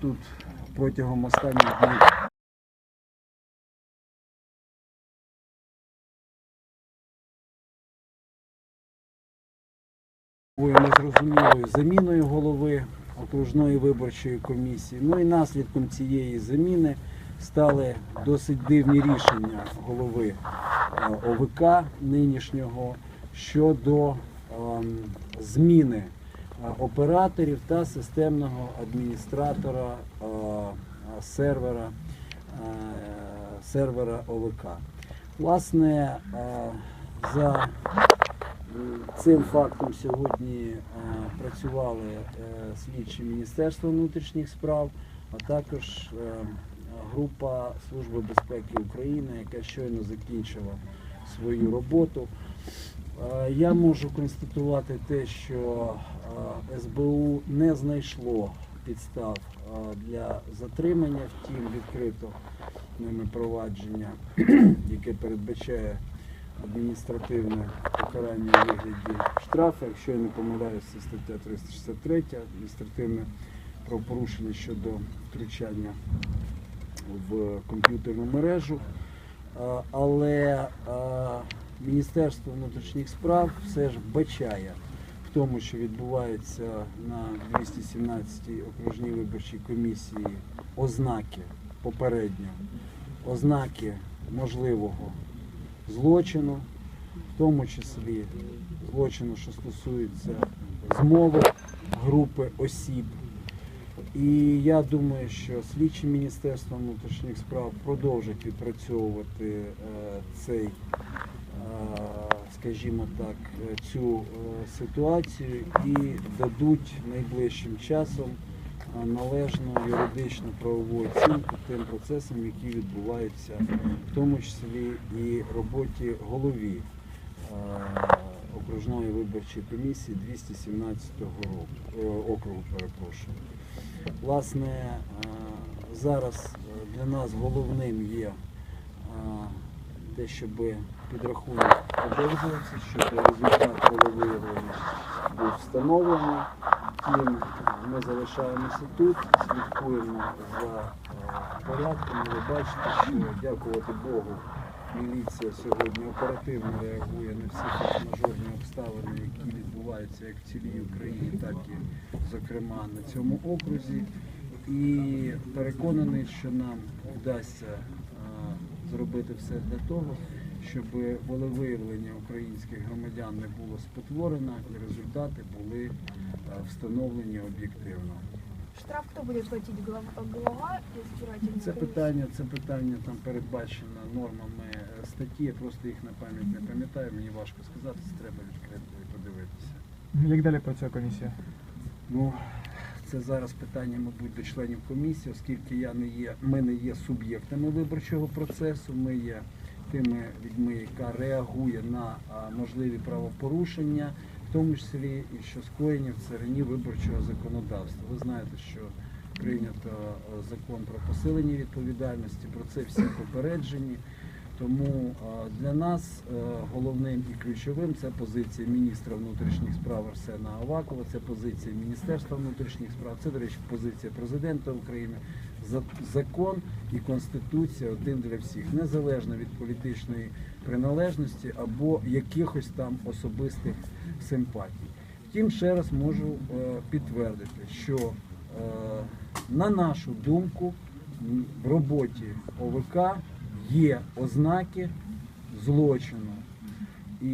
тут протягом останніх днів. незрозумілою заміною голови окружної виборчої комісії. Ну і наслідком цієї заміни стали досить дивні рішення голови е, ОВК нинішнього щодо ем, зміни операторів та системного адміністратора е, е, сервера, е, сервера ОВК. Власне, е, за Цим фактом сьогодні е, працювали е, слідчі Міністерства внутрішніх справ, а також е, група Служби безпеки України, яка щойно закінчила свою роботу. Е, Я можу констатувати те, що е, СБУ не знайшло підстав е, для затримання, втім відкрито ними провадження, яке передбачає адміністративне покарання у вигляді штрафу, якщо я не помиляюся, стаття 363, адміністративне правопорушення щодо втручання в комп'ютерну мережу. Але Міністерство внутрішніх справ все ж вбачає в тому, що відбувається на 217-й окружній виборчій комісії ознаки попередньо, ознаки можливого злочину, в тому числі злочину, що стосується змови групи осіб. І я думаю, що слідчі Міністерства внутрішніх справ продовжать відпрацьовувати е, цей, скажімо так, е, цю е, ситуацію і дадуть найближчим часом е, належну юридичну правову оцінку тим процесам, які відбуваються, в тому числі і роботі голові окружної виборчої комісії 217 року, округу. Перепрошую. Власне, зараз для нас головним є те, щоб підрахунок продовжувався, щоб результат волевиявлення був встановлений. Втім, ми залишаємося тут, слідкуємо за е, порядком. Ви бачите, що дякувати Богу, міліція сьогодні оперативно реагує на всі форс-мажорні обставини, які відбуваються як в цілій Україні, так і зокрема на цьому окрузі. І переконаний, що нам вдасться зробити все для того, щоб волевиявлення українських громадян не було спотворено і результати були е, встановлені об'єктивно. Штраф кто будет платить? Глава, глава избирательной Це питання, це питання там передбачено нормами е, статті. Я просто їх на пам'ять не пам'ятаю. Мені важко сказати, це треба відкрити і подивитися. Як далі працює комісія? Ну, це зараз питання, мабуть, до членів комісії, оскільки я не є, ми не є суб'єктами виборчого процесу, ми є тими людьми, яка реагує на можливі правопорушення, в тому числі і що скоєні в царині виборчого законодавства. Ви знаєте, що прийнято е, закон про посилення відповідальності, про це всі попереджені. Тому е, для нас е, головним і ключовим це позиція міністра внутрішніх справ Арсена Авакова, це позиція Міністерства внутрішніх справ, це, до речі, позиція президента України. Закон і конституція один для всіх, незалежно від політичної приналежності або якихось там особистих симпатій. Втім, ще раз можу е, підтвердити, що на нашу думку в роботі ОВК є ознаки злочину. І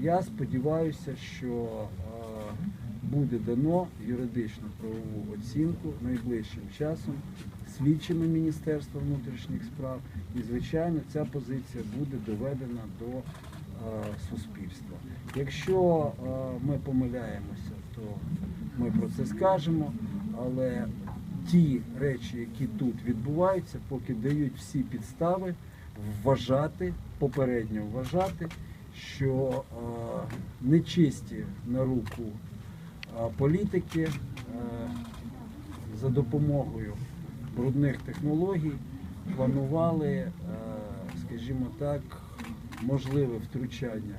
я сподіваюся, що е, буде дано юридичну правову оцінку найближчим часом слідчими Міністерства внутрішніх справ. І, звичайно, ця позиція буде доведена до е, суспільства. Якщо е, ми помиляємося, то ми про це скажемо, але ті речі, які тут відбуваються, поки дають всі підстави вважати, попередньо вважати, що е, нечисті на руку е, політики е, за допомогою брудних технологій планували, скажімо так, можливе втручання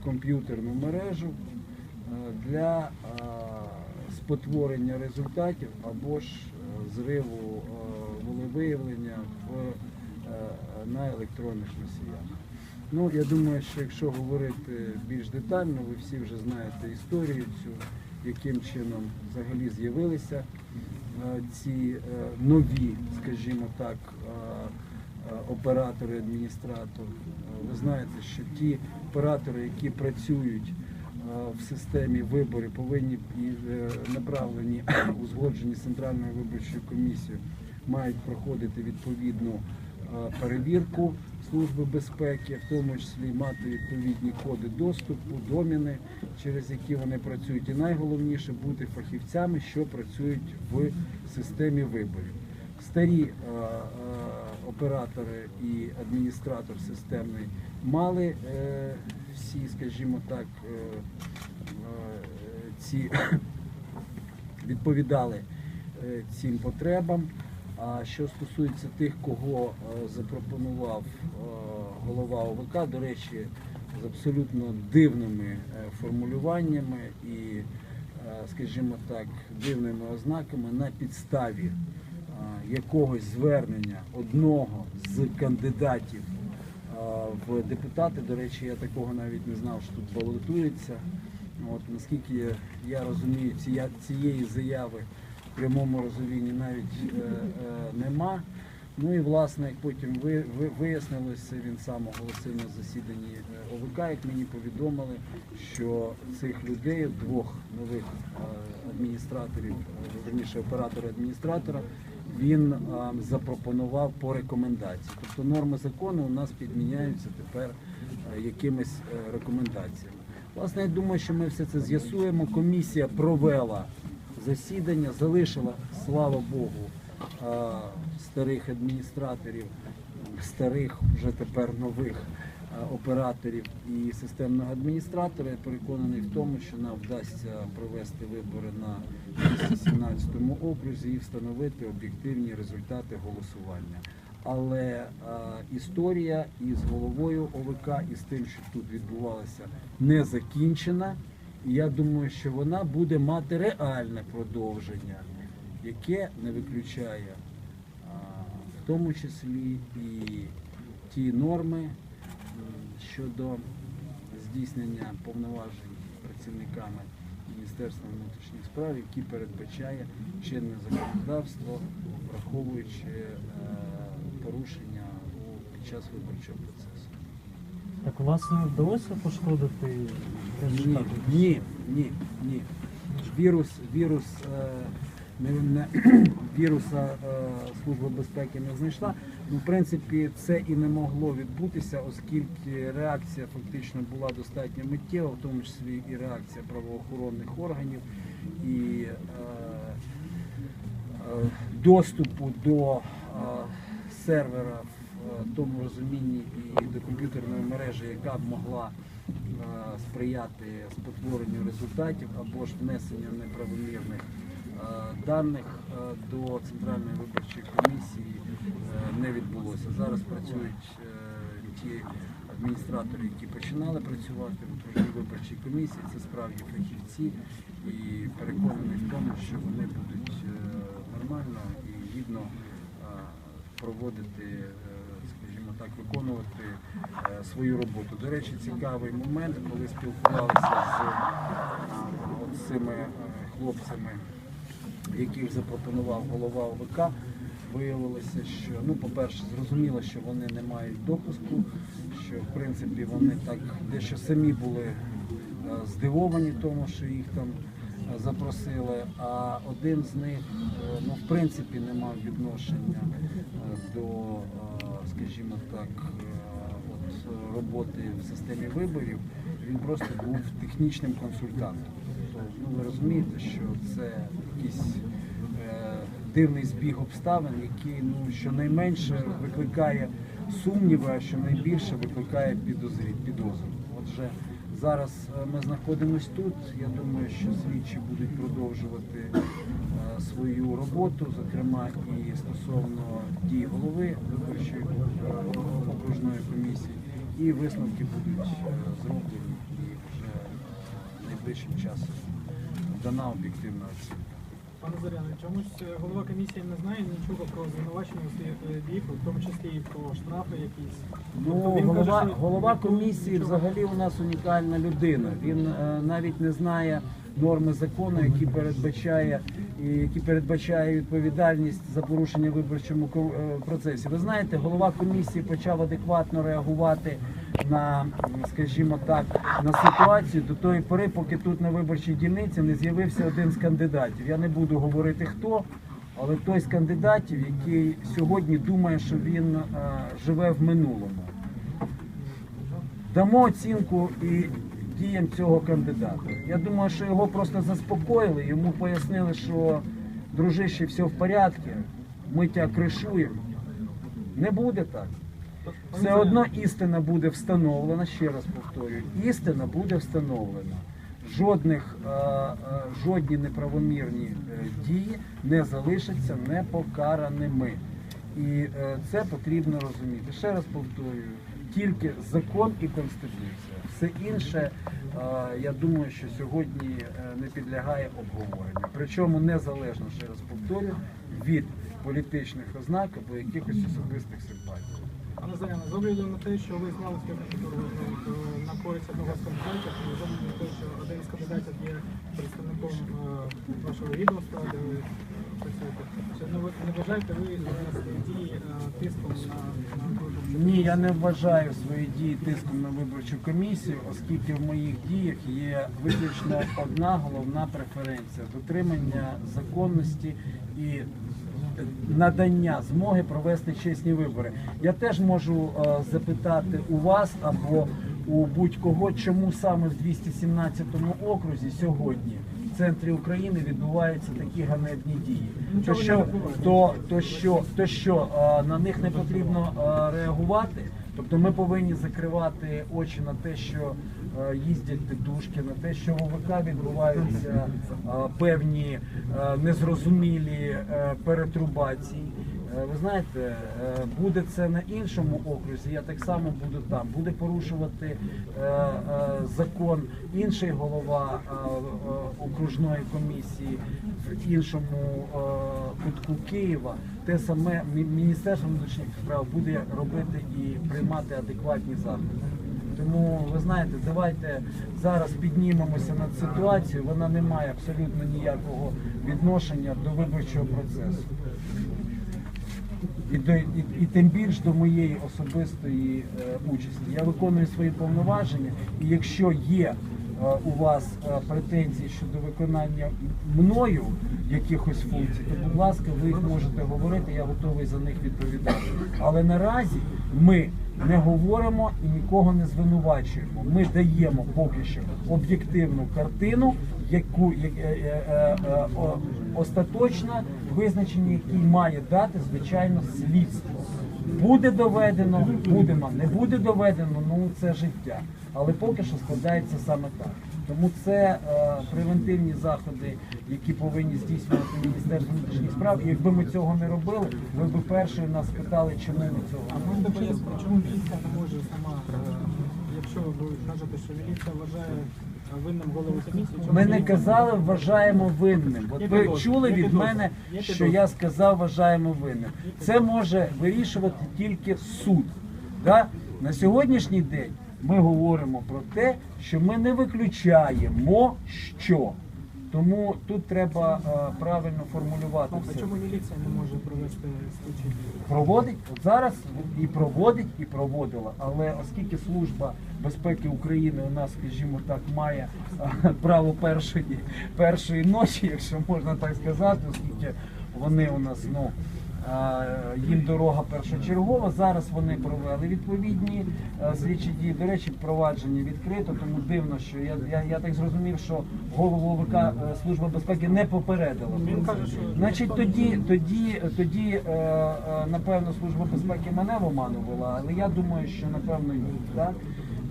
в комп'ютерну мережу для спотворення результатів або ж зриву е, волевиявлення е, на електронних носіях. Ну, я думаю, що якщо говорити більш детально, ви всі вже знаєте історію цю, яким чином взагалі з'явилися е, ці нові, скажімо так, оператори, адміністратор. Е, Ви знаєте, що ті оператори, які працюють в системі виборів, повинні е, направлені, узгоджені Центральною виборчою комісією, мають проходити відповідну е, перевірку Служби безпеки, в тому числі мати відповідні коди доступу, доміни, через які вони працюють. І найголовніше бути фахівцями, що працюють в системі виборів. Старі е, е, оператори і адміністратор системний мали е, всі, скажімо так, е, е, ці відповідали е, цим потребам. А що стосується тих, кого запропонував голова ОВК, до речі, з абсолютно дивними формулюваннями і, скажімо так, дивними ознаками на підставі якогось звернення одного з кандидатів в депутати. До речі, я такого навіть не знав, що тут балотується. От, наскільки я- розумію, цієї заяви в прямому розумінні навіть е, е, нема. Ну і власне, як потім ви, ви, вияснилося, він сам оголосив на засіданні е, ОВК, як мені повідомили, що цих людей, двох нових е, адміністраторів, е, верніше оператора адміністратора, він е, запропонував по рекомендації. Тобто норми закону у нас підміняються тепер е, якимись е, рекомендаціями. Власне, я думаю, що ми все це з'ясуємо. Комісія провела засідання, залишила, слава Богу, е, старих адміністраторів, старих вже тепер нових операторів і системного адміністратора. Я переконаний в тому, що нам вдасться провести вибори на 217 окрузі і встановити об'єктивні результати голосування. Але е, історія із головою ОВК і з тим, що тут відбувалося, не закінчена. І я думаю, що вона буде мати реальне продовження, яке не виключає а, в тому числі і ті норми щодо здійснення повноважень працівниками Міністерства внутрішніх справ, які передбачає чинне законодавство, враховуючи е, порушення у- під час виборчого процесу. Так власне вдалося пошкодити Ні, ні, ні, ні. Вірус, вірус, е, віруса е, Служба безпеки не знайшла. Ну, в принципі, це і не могло відбутися, оскільки реакція фактично була достатньо миттєва, в тому числі і реакція правоохоронних органів і е, е, доступу до сервера в тому розумінні і до комп'ютерної мережі, яка б могла сприяти спотворенню результатів або ж внесенню неправомірних даних е, до Центральної виборчої комісії е, не відбулося. Зараз працюють е, ті адміністратори, які починали працювати в окружній виборчій комісії. Це справді фахівці і переконаний в тому, що вони будуть е, нормально і гідно е, проводити, е, скажімо так, виконувати е, свою роботу. До речі, цікавий момент, коли спілкувалися з е, цими е, хлопцями, яких запропонував голова ОВК. Виявилося, що ну, по-перше, зрозуміло, що вони не мають допуску, що в принципі вони так дещо самі були е, здивовані тому, що їх там е, запросили. А один з них, е, ну в принципі, не мав відношення до, скажімо так, от роботи в системі виборів. Він просто був технічним консультантом. Ну ви розумієте, що це якийсь е, дивний збіг обставин, який ну щонайменше викликає сумніви, а щонайбільше викликає підозрі, підозру. Отже, зараз е, ми знаходимося тут. Я думаю, що слідчі будуть продовжувати е, свою роботу, зокрема і стосовно дій голови виборчої е, окружної комісії, і висновки будуть е, зроблені найближчим часом дана об'єктивна оцінка. Пане Зоряне, чомусь е, голова комісії не знає нічого про звинувачення у своїх дій, в тому числі і про штрафи якісь. Ну, Тобто він голова, каже, що голова комісії нічого- взагалі у нас унікальна людина. Він е, навіть не знає норми закону, які передбачає які передбачає відповідальність за порушення виборчому е, процесі. Ви знаєте, голова комісії почав адекватно реагувати на, скажімо так, на ситуацію до тої пори, поки тут на виборчій дільниці не з'явився один з кандидатів. Я не буду говорити хто. Але той з кандидатів, який сьогодні думає, що він е, живе в минулому. Дамо оцінку і діям цього кандидата. Я думаю, що його просто заспокоїли, йому пояснили, що дружище, все в порядку, ми тебе кришуємо. Не буде так. Все одно істина буде встановлена, ще раз повторюю, істина буде встановлена. Жодних, е, е, жодні неправомірні е, дії не залишаться непокараними. І це потрібно розуміти. Ще раз повторюю, тільки закон і конституція. Все інше, е, я думаю, що сьогодні е, не підлягає обговоренню. Причому незалежно, ще раз повторюю, від політичних ознак або якихось особистих симпатій. Пане Зоряне, з огляду на те, що ви знали е, на користь одного з кандидатів, з огляду на те, що один з кандидатів є представником е, вашого відомства, де ви працюєте, чи не вважаєте ви зараз дії е, тиском на, на виборчу Ні, я не вважаю свої дії тиском на виборчу комісію, оскільки в моїх діях є виключно одна головна преференція дотримання законності і надання змоги провести чесні вибори. Я теж можу е, запитати у вас або у будь-кого, чому саме в 217 окрузі сьогодні центрі України відбуваються такі ганебні дії. То що, то, то що, то що а, на них не потрібно а, реагувати? Тобто ми повинні закривати очі на те, що е, їздять тетушки, на те, що в ОВК відбуваються е, певні е, незрозумілі е, перетрубації. Е, Ви знаєте, е, буде це на іншому окрузі, я так само буду там. Буде порушувати е, закон інший голова окружної комісії в іншому кутку Києва. Те саме Міністерство внутрішніх справ буде робити і приймати адекватні заходи. Тому ви знаєте, давайте зараз піднімемося над ситуацією. Вона не має абсолютно ніякого відношення до виборчого процесу і, до, і, і тим більш до моєї особистої е, участі. Я виконую свої повноваження, і якщо є у вас е, претензії щодо виконання мною якихось функцій, то будь ласка, ви їх можете говорити, я готовий за них відповідати. Але наразі ми не говоримо і нікого не звинувачуємо. Ми даємо поки що об'єктивну картину, яку е, е, е, е, о- остаточне визначення, який має дати звичайно слідство. Буде доведено, будемо, не буде доведено, ну це життя. Але поки що складається саме так. Тому це е, превентивні заходи, які повинні здійснювати Міністерство внутрішніх справ. І якби ми цього не робили, ви б перші нас питали, чому ми цього не А пояснити, чому міліція не може сама, е, якщо ви кажете, що міліція вважає винним голову комісії, Ми не казали, вважаємо винним. От ви чули від мене, що я сказав, вважаємо винним. Це може вирішувати тільки суд. Да? На сьогоднішній день ми говоримо про те, що ми не виключаємо що. Тому тут треба е, правильно формулювати все. а чому міліція не може провести слідчі дії? Проводить от зараз і проводить, і проводила. Але оскільки служба безпеки України у нас, скажімо так, має е, право першої першої ночі, якщо можна так сказати, оскільки вони у нас ну. Їм дорога першочергова. Зараз вони провели відповідні е, слідчі дії. До речі, провадження відкрито, тому дивно, що я, я, я так зрозумів, що голову ОВК е, Служба безпеки не попередила. Значить, тоді, тоді, тоді е, напевно, служба безпеки мене в оману вела, але я думаю, що напевно ні. Так?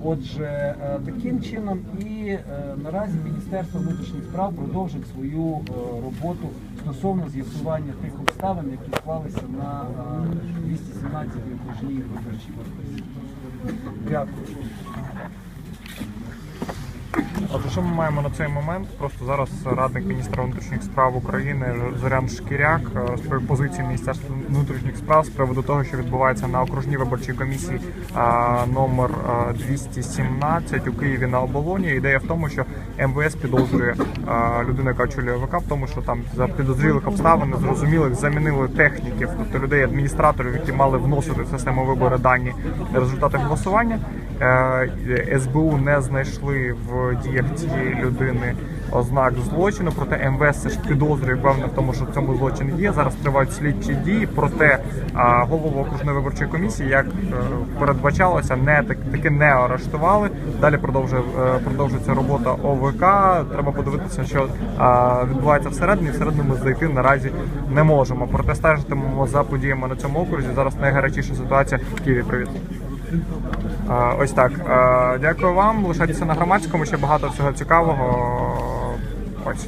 Отже, таким чином і наразі Міністерство внутрішніх справ продовжить свою роботу стосовно з'ясування тих обставин, які склалися на е, 217 окружній виборчій комісії. Дякую. Отже, що ми маємо на цей момент? Просто зараз радник міністра внутрішніх справ України Зорян Шкіряк е, розповів позиції Міністерства внутрішніх справ з приводу того, що відбувається на окружній виборчій комісії номер а, 217 у Києві на оболоні. Ідея в тому, що МВС підозрює людину, яка очолює ВК, в тому, що там за підозрілих обставин незрозумілих замінили техніків, тобто людей адміністраторів, які мали вносити в систему вибору дані результати голосування. Е, СБУ не знайшли в діях цієї людини ознак злочину. Проте МВС ж підозрює певне в тому, що в цьому злочин є. Зараз тривають слідчі дії. Проте голову окружної виборчої комісії, як е, передбачалося, не так таки не арештували. Далі продовжує е, продовжується робота ОВК. Треба подивитися, що відбувається всередині. Всередину ми зайти наразі не можемо. Проте стежитимемо за подіями на цьому окрузі. Зараз найгарячіша ситуація в Києві. Привіт. Ось так. Дякую вам. Лишайтеся на громадському. Ще багато всього цікавого. Ось.